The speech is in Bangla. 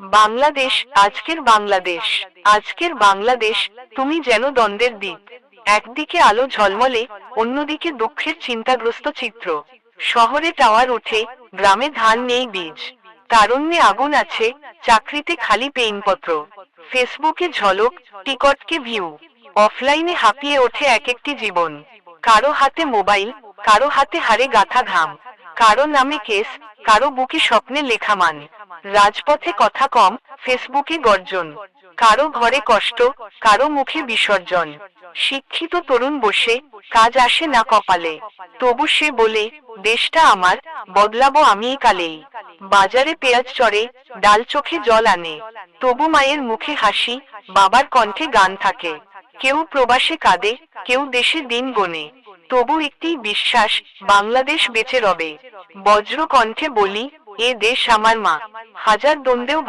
বাংলাদেশ, আজকের বাংলাদেশ। আজকের বাংলাদেশ, তুমি যেন দ্বন্দ্বের দ্বীপ। একদিকে আলো ঝলমলে, অন্যদিকে দুঃখের চিন্তাগ্রস্ত চিত্র। শহরে টাওয়ার ওঠে, গ্রামে ধান নেই বীজ। তারণ্যে আগুন আছে, চাকরিতে খালি পেইনপত্র। ফেসবুকে ঝলক, টিকটকে ভিউ। অফলাইনে হাঁপিয়ে ওঠে এক একটি জীবন। কারও হাতে মোবাইল, কারও হাতে হারে গাথা ঘাম। কারও নামে কেস, কারও বুকে স্বপ্নে লেখা মান। রাজপথে কথা কম, ফেসবুকে গর্জন। কারও ঘরে কষ্ট, কারও মুখে বিসর্জন। শিক্ষিত তরুণ বসে, কাজ আসে না কপালে। তবু সে বলে, দেশটা আমার, বদলাবো আমি কালেই। বাজারে পেঁয়াজ চড়ে, ডাল চোখে জল আনে। তবু মায়ের মুখে হাসি, বাবার কণ্ঠে গান থাকে। কেউ প্রবাসে কাঁদে, কেউ দেশে দিন গোনে। তবু একটি বিশ্বাস, বাংলাদেশ বেঁচে রবে। বজ্র কণ্ঠে বলি এ দেশ আমার মা। হাজার দ্বন্দ্বেও